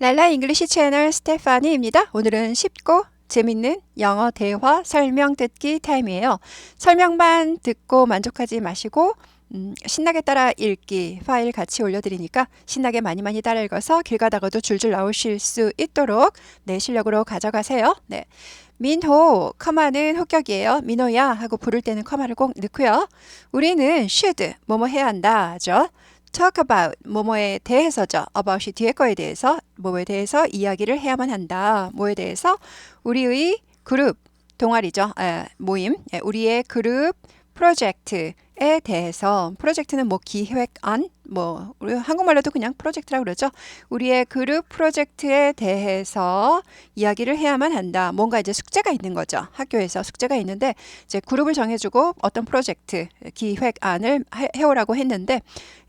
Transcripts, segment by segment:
랄라 잉글리시 채널 스테파니입니다. 오늘은 쉽고 재밌는 영어 대화 설명 듣기 타임이에요. 설명만 듣고 만족하지 마시고 음, 신나게 따라 읽기 파일 같이 올려드리니까 신나게 많이 많이 따라 읽어서 길 가다가도 줄줄 나오실 수 있도록 내 실력으로 가져가세요. 네. 민호, 커마는 호격이에요. 민호야 하고 부를 때는 커마를 꼭 넣고요. 우리는 should, 뭐뭐 해야 한다죠. Talk about, 뭐뭐에 대해서죠. about이 뒤에 거에 대해서, 뭐에 대해서 이야기를 해야만 한다. 뭐에 대해서 우리의 그룹, 동아리죠. 에, 모임, 에, 우리의 그룹 프로젝트 에 대해서 프로젝트는 뭐 기획안 뭐 우리 한국말로도 그냥 프로젝트라고 그러죠. 우리의 그룹 프로젝트에 대해서 이야기를 해야만 한다. 뭔가 이제 숙제가 있는 거죠. 학교에서 숙제가 있는데 이제 그룹을 정해주고 어떤 프로젝트 기획안을 해- 해오라고 했는데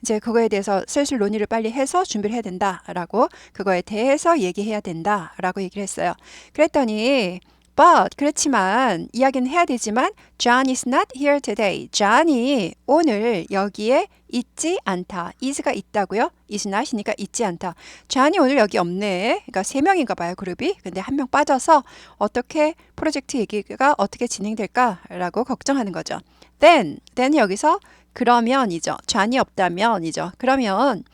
이제 그거에 대해서 슬슬 논의를 빨리 해서 준비를 해야 된다라고 그거에 대해서 얘기해야 된다라고 얘기를 했어요. 그랬더니 But 그렇지만 이야기는 해야 되지만 John is not here today. John이 오늘 여기에 있지 않다. is가 있다고요? is not이니까 있지 않다. John이 오늘 여기 없네. 그러니까 세 명인가 봐요 그룹이. 근데 한 명 빠져서 어떻게 프로젝트 얘기가 어떻게 진행될까라고 걱정하는 거죠. Then, then 여기서 그러면이죠. John이 없다면이죠. 그러면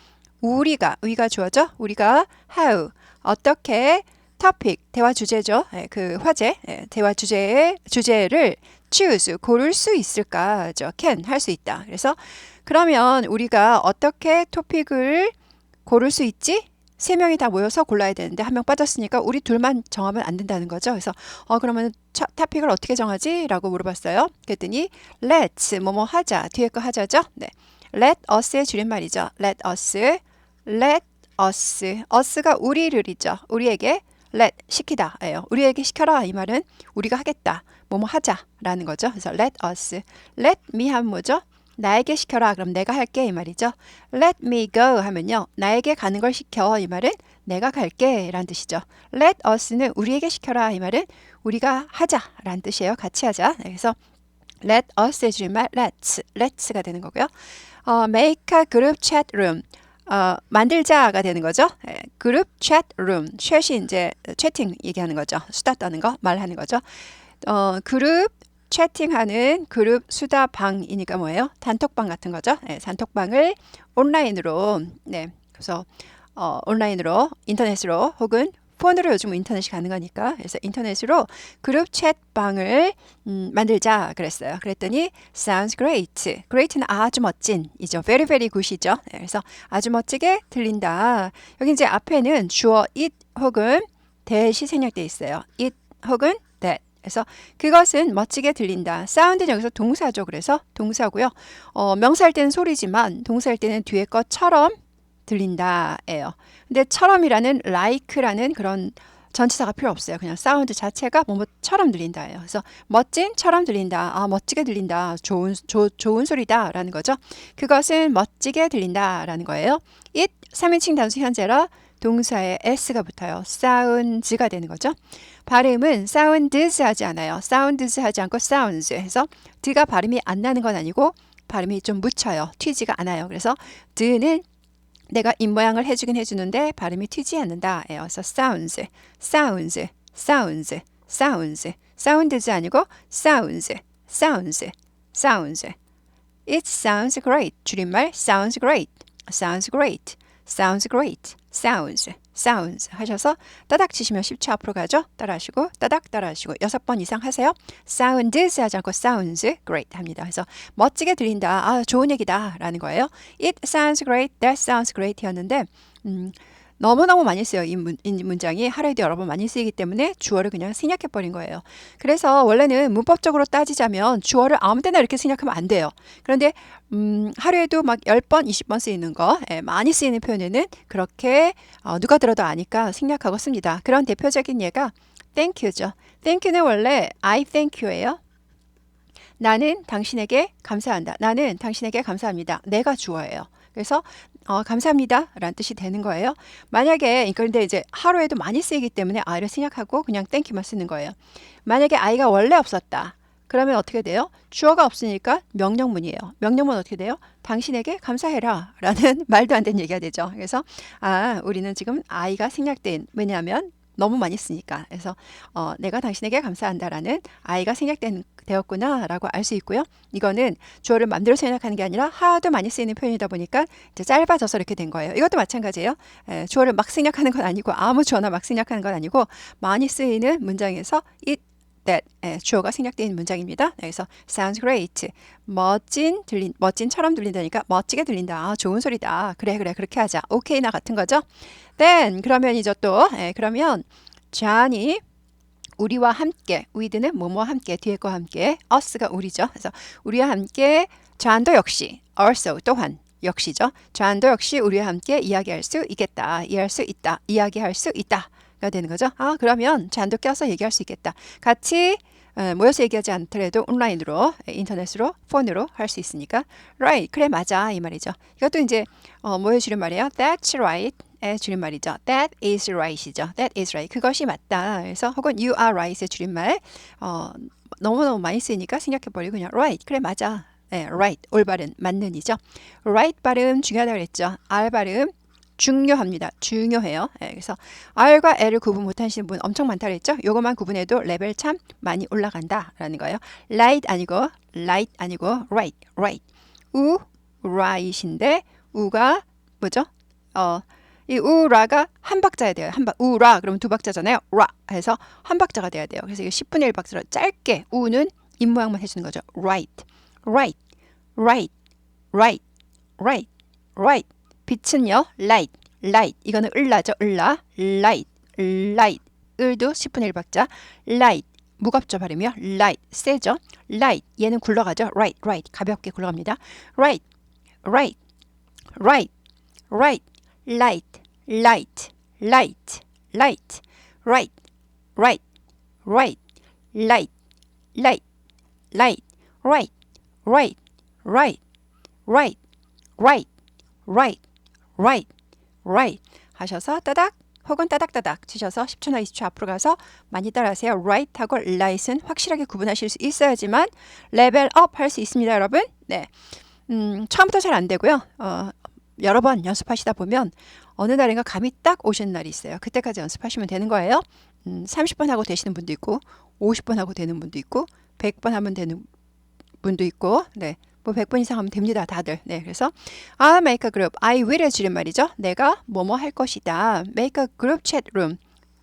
우리가 우리가 주어져 우리가 how 어떻게 topic 대화 주제죠. 예, 그 화제 예, 대화 주제의 주제를 choose 고를 수 있을까죠. can 할 수 있다. 그래서 그러면 우리가 어떻게 토픽을 고를 수 있지? 세 명이 다 모여서 골라야 되는데 한 명 빠졌으니까 우리 둘만 정하면 안 된다는 거죠. 그래서 어 그러면 차, 토픽을 어떻게 정하지?라고 물어봤어요. 그랬더니 let's 뭐뭐 하자 뒤에 거 하자죠. 네, let us의 줄임말이죠. let us, let us, us가 우리를이죠. 우리에게 let 시키다예요. 우리에게 시켜라 이 말은 우리가 하겠다. 뭐뭐 하자라는 거죠. 그래서 let us, let me 하면 뭐죠? 나에게 시켜라. 그럼 내가 할게 이 말이죠. Let me go 하면요. 나에게 가는 걸 시켜 이 말은 내가 갈게 라는 뜻이죠. Let us는 우리에게 시켜라 이 말은 우리가 하자 라는 뜻이에요. 같이 하자. 네, 그래서 let us의 줄임말 let's, let's가 되는 거고요. 어, make a group chat room. 어, 만들자가 되는 거죠. 예, 그룹 room. chat이 이제 채팅 얘기하는 거죠. 수다 떠는 거, 말하는 거죠. 어, 그룹 채팅하는 그룹 수다방이니까 뭐예요? 단톡방 같은 거죠. 네, 단톡방을 온라인으로 네, 그래서 어, 온라인으로 인터넷으로 혹은 폰으로 요즘 인터넷이 가능하니까 그래서 인터넷으로 그룹 챗방을 음, 만들자 그랬어요. 그랬더니 sounds great. great는 아주 멋진이죠. very very good이죠. 네, 그래서 아주 멋지게 들린다. 여기 이제 앞에는 주어 it 혹은 that이 생략돼 있어요. it 혹은 that. 그래서 그것은 멋지게 들린다. 사운드는 여기서 동사죠. 그래서 동사고요. 어, 명사할 때는 소리지만 동사할 때는 뒤에 것처럼 들린다예요. 근데 처럼이라는 like라는 그런 전치사가 필요 없어요. 그냥 사운드 자체가 뭐뭐처럼 들린다예요. 그래서 멋진처럼 들린다. 아, 멋지게 들린다. 좋은 조, 좋은 소리다라는 거죠. 그것은 멋지게 들린다라는 거예요. it 3인칭 단수 현재라 동사에 s가 붙어요. sounds가 되는 거죠. 발음은 sounds 하지 않아요. sounds 하지 않고 sounds 해서 드가 발음이 안 나는 건 아니고 발음이 좀 묻혀요. 튀지가 않아요. 그래서 드는 내가 입모양을 해주긴 해주는데 발음이 튀지 않는다. 예요. 그래서 sounds, sounds, sounds, sounds, sounds 아니고 sounds, sounds, sounds. It sounds great. 줄임말 sounds great, sounds great, sounds great, sounds, sounds 하셔서 따닥 치시면 10초 앞으로 가죠. 따라하시고 따닥 따라하시고 여섯 번 이상 하세요. sounds 하지 않고 sounds great 합니다. 그래서 멋지게 들린다. 아, 좋은 얘기다 라는 거예요. It sounds great, that sounds great 였는데 음, 너무너무 많이 쓰여요. 이, 문, 이 문장이 하루에도 여러 번 많이 쓰이기 때문에 주어를 그냥 생략해 버린 거예요. 그래서 원래는 문법적으로 따지자면 주어를 아무 때나 이렇게 생략하면 안 돼요. 그런데 음, 하루에도 막 10번, 20번 쓰이는 거, 예, 많이 쓰이는 표현에는 그렇게 어, 누가 들어도 아니까 생략하고 씁니다. 그런 대표적인 예가 thank you죠. thank you는 원래 I thank you예요. 나는 당신에게 감사한다. 나는 당신에게 감사합니다. 내가 주어예요. 그래서 어, 감사합니다. 라는 뜻이 되는 거예요. 만약에, 그런데 이제 하루에도 많이 쓰이기 때문에 I를 생략하고 그냥 땡큐만 쓰는 거예요. 만약에 I가 원래 없었다. 그러면 어떻게 돼요? 주어가 없으니까 명령문이에요. 명령문 어떻게 돼요? 당신에게 감사해라 라는 말도 안 되는 얘기가 되죠. 그래서 아 우리는 지금 아이가 생략된 왜냐하면 너무 많이 쓰니까 그래서 어, 내가 당신에게 감사한다라는 아이가 생략된 되었구나라고 알 수 있고요. 이거는 주어를 맘대로 생략하는 게 아니라 하도 많이 쓰이는 표현이다 보니까 이제 짧아져서 이렇게 된 거예요. 이것도 마찬가지예요. 에, 주어를 막 생략하는 건 아니고 아무 주어나 막 생략하는 건 아니고 많이 쓰이는 문장에서 it that 예, 주어가 있는 문장입니다. 네, 그래서 sounds great. 멋진 들린 멋진처럼 들린다니까 멋지게 들린다. 아, 좋은 소리다. 그래 그래 그렇게 하자. 오케이나 같은 거죠. then 그러면 이제 또 예, 그러면 존이 우리와 함께 with는 뭐뭐와 함께 뒤에 거와 함께 us가 우리죠. 그래서 우리와 함께 존도 역시 also 또한 역시죠. 존도 역시 우리와 함께 이야기할 수 있겠다. 이해할 수 있다. 이야기할 수 있다. 가 되는 거죠. 아, 그러면 잔도 껴서 얘기할 수 있겠다. 같이 에, 모여서 얘기하지 않더라도 온라인으로 에, 인터넷으로 폰으로 할 수 있으니까 right 그래 맞아 이 말이죠. 이것도 이제 어, 뭐의 줄임말이에요? That's right. 의 줄임말이죠. That is right이죠. That is right. 그것이 맞다. 그래서 혹은 you are right의 줄임말 어, 너무너무 많이 쓰이니까 생각해버리고 그냥 right. 그래 맞아. 네, right. 올바른 맞는이죠. right 발음 중요하다 그랬죠. r 발음 중요합니다. 중요해요. 예, 그래서 R과 L을 구분 못하시는 분 엄청 많다 그랬죠? 요것만 구분해도 레벨 참 많이 올라간다라는 거예요. Light 아니고 light 아니고 right, right. 우, right인데 우가 뭐죠? 어, 이 우라가 한 박자야 돼요. 한 박, 우라 그러면 두 박자잖아요. 라 해서 한 박자가 돼야 돼요. 그래서 이게 10분의 1 박자로 짧게 우는 입 모양만 해주는 거죠. right, right, right, right, right, right. 빛은요, light, light. 이거는 을라죠, 을라. light, light. 을도 10분의 1 박자. light. 무겁죠, 발음이요. light. 세죠. light. 얘는 굴러가죠. right, right. 가볍게 굴러갑니다. right, right, right, right. light, light, light, light. right, right, right. light, light, light. right, right, right, right, right, right. Right, right 하셔서 따닥 혹은 따닥따닥 치셔서 10초나 20초 앞으로 가서 많이 따라하세요. right하고 right은 확실하게 구분하실 수 있어야지만 레벨 업 할 수 있습니다, 여러분. 네. 음, 처음부터 잘 안 되고요. 어, 여러 번 연습하시다 보면 어느 날인가 감이 딱 오시는 날이 있어요. 그때까지 연습하시면 되는 거예요. 음, 30번 하고 되시는 분도 있고 50번 하고 되는 분도 있고 100번 하면 되는 분도 있고 네. 뭐 100번 이상 하면 됩니다. 다들. 네. 그래서 I'll make a group. I will의 줄임말이죠. 내가 뭐뭐 할 것이다. make a group chat room.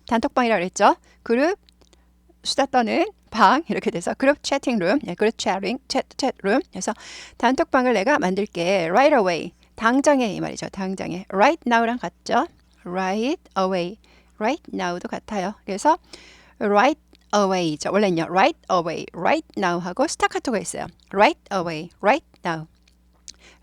단톡방이라 그랬죠. 그룹 수다 떠는 방 이렇게 돼서 그룹 채팅 룸, 네, 그룹 채팅, 챗, 챗 룸. 그래서 단톡방을 내가 만들게. right away. 당장에 이 말이죠. 당장에. right now랑 같죠. right away. right now도 같아요. 그래서 right away죠. 원래는요. right away, right now 하고 스타카토가 있어요. right away, right now.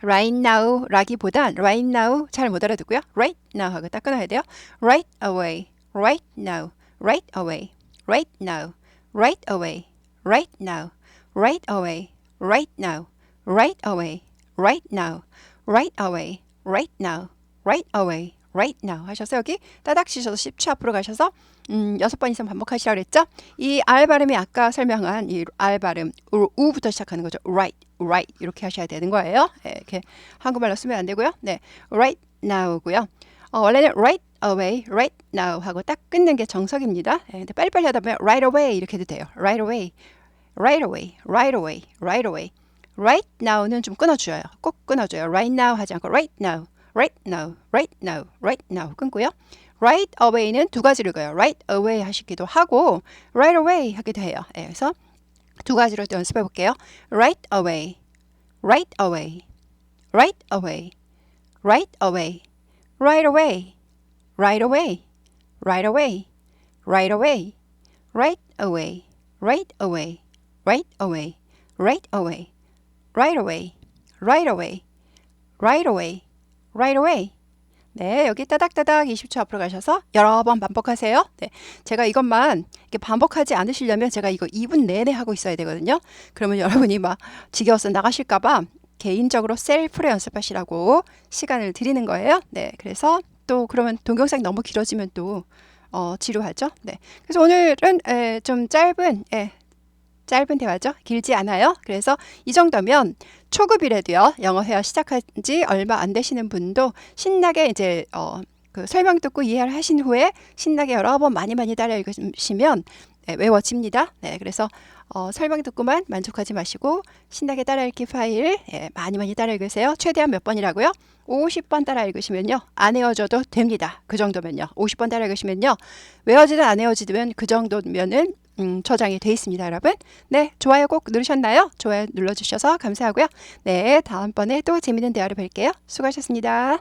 right now 라기보단 right now 잘 못 알아듣고요. right now 하고 딱 끊어야 돼요. right away, right now, right away, right now, right away, right now, right away, right now, right away, right now, right away, right now, right away, right now 하셔서 여기 따닥 치셔서 10초 앞으로 가셔서 음, 6번 이상 반복하시라고 그랬죠? 이 R 발음이 아까 설명한 이 R 발음 우, 우부터 시작하는 거죠. right, right 이렇게 하셔야 되는 거예요. 네, 이렇게 한국말로 쓰면 안 되고요. 네, right now고요. 어, 원래는 right away, right now 하고 딱 끊는 게 정석입니다. 네, 근데 빨리빨리 하다 보면 right away 이렇게 해도 돼요. right away, right away, right away, right away. right now는 좀 끊어줘요. 꼭 끊어줘요. right now 하지 않고 right now. right now, right now, right now 끊고요. right away는 두 가지를 가요. right away 하시기도 하고 right away 하기도 해요. 네, 그래서 두 가지로 또 연습해 볼게요. right away, right away, right away, right away, right away, right away, right away, right away, right away, right away, right away, right away, right away, right away, right away. Right away. 네, 여기 따닥따닥 20초 앞으로 가셔서 여러 번 반복하세요. 네, 제가 이것만 이렇게 반복하지 않으시려면 제가 이거 2분 내내 하고 있어야 되거든요. 그러면 여러분이 막 지겨워서 나가실까봐 개인적으로 셀프로 연습하시라고 시간을 드리는 거예요. 네, 그래서 또 그러면 동영상이 너무 길어지면 또 어, 지루하죠. 네, 그래서 오늘은 에, 좀 짧은 에, 짧은 대화죠. 길지 않아요. 그래서 이 정도면 초급이라도요. 영어 회화 시작한 지 얼마 안 되시는 분도 신나게 이제 어, 그 설명 듣고 이해를 하신 후에 신나게 여러 번 많이 많이 따라 읽으시면 네, 외워집니다. 네, 그래서 어, 설명 듣고만 만족하지 마시고 신나게 따라 읽기 파일 예, 많이 많이 따라 읽으세요. 최대한 몇 번이라고요? 50번 따라 읽으시면요. 안 외워져도 됩니다. 그 정도면요. 50번 따라 읽으시면요. 외워지든 안 외워지든 그 정도면은 음, 저장이 돼 있습니다, 여러분. 네, 좋아요 꼭 누르셨나요? 좋아요 눌러주셔서 감사하고요. 네, 다음번에 또 재밌는 대화를 뵐게요. 수고하셨습니다.